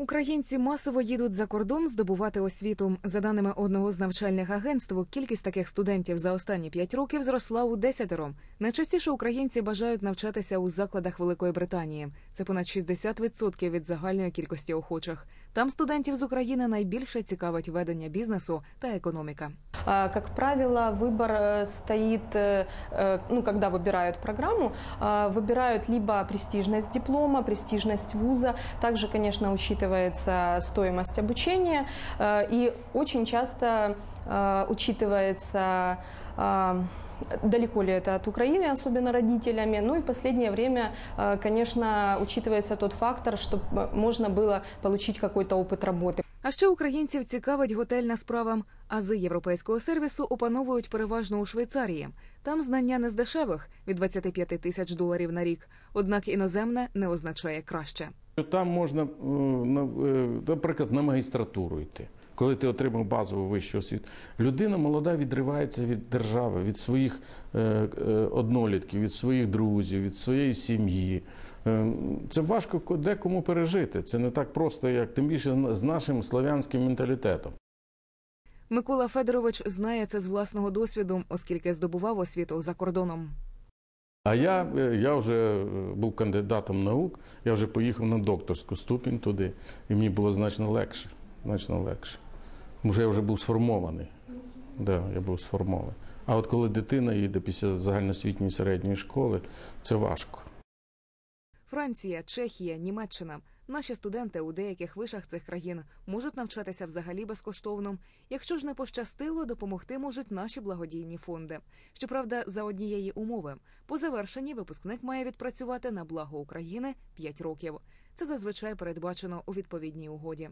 Українці масово їдуть за кордон здобувати освіту. За даними одного з навчальних агентств, кількість таких студентів за останні п'ять років зросла у десятеро. Найчастіше українці бажають навчатися у закладах Великої Британії. Це понад 60% від загальної кількості охочих. Там студентів з України найбільше цікавить ведення бізнесу та економіка. А, Как правило, выбор э, стоит, э, э, ну, когда выбирают программу, а, выбирают либо престижность диплома, престижность вуза, также, конечно, учитывается стоимость обучения, э, и очень часто э, учитывается а, далеко ли это от Украины, особенно родителями. Ну и в последнее время, э, конечно, учитывается тот фактор, что э, можно было получить какой-то опыт работы. А ще українців цікавить готельна справа. Ази європейського сервісу опановують переважно у Швейцарії. Там знання не з дешевих від 25 тисяч доларів на рік. Однак іноземне не означає краще. Там можна, е, е, наприклад, на магістратуру йти. Коли ти отримав базову вищу освіту, людина молода відривається від держави, від своїх е, однолітків, від своїх друзів, від своєї сім'ї. Це важко декому пережити. Це не так просто, як тим більше з нашим славянським менталітетом. Микола Федорович знає це з власного досвіду, оскільки здобував освіту за кордоном. А я, е, я вже е, був кандидатом наук, я вже поїхав на докторську ступінь туди, і мені було значно легше. Значно легше. Може, я вже був сформований. Да, я був сформований. А от коли дитина їде після загальноосвітньої середньої школи, це важко. Франція, Чехія, Німеччина. Наші студенти у деяких вишах цих країн можуть навчатися взагалі безкоштовно. Якщо ж не пощастило, допомогти можуть наші благодійні фонди. Щоправда, за однієї умови по завершенні випускник має відпрацювати на благо України 5 років. Це зазвичай передбачено у відповідній угоді.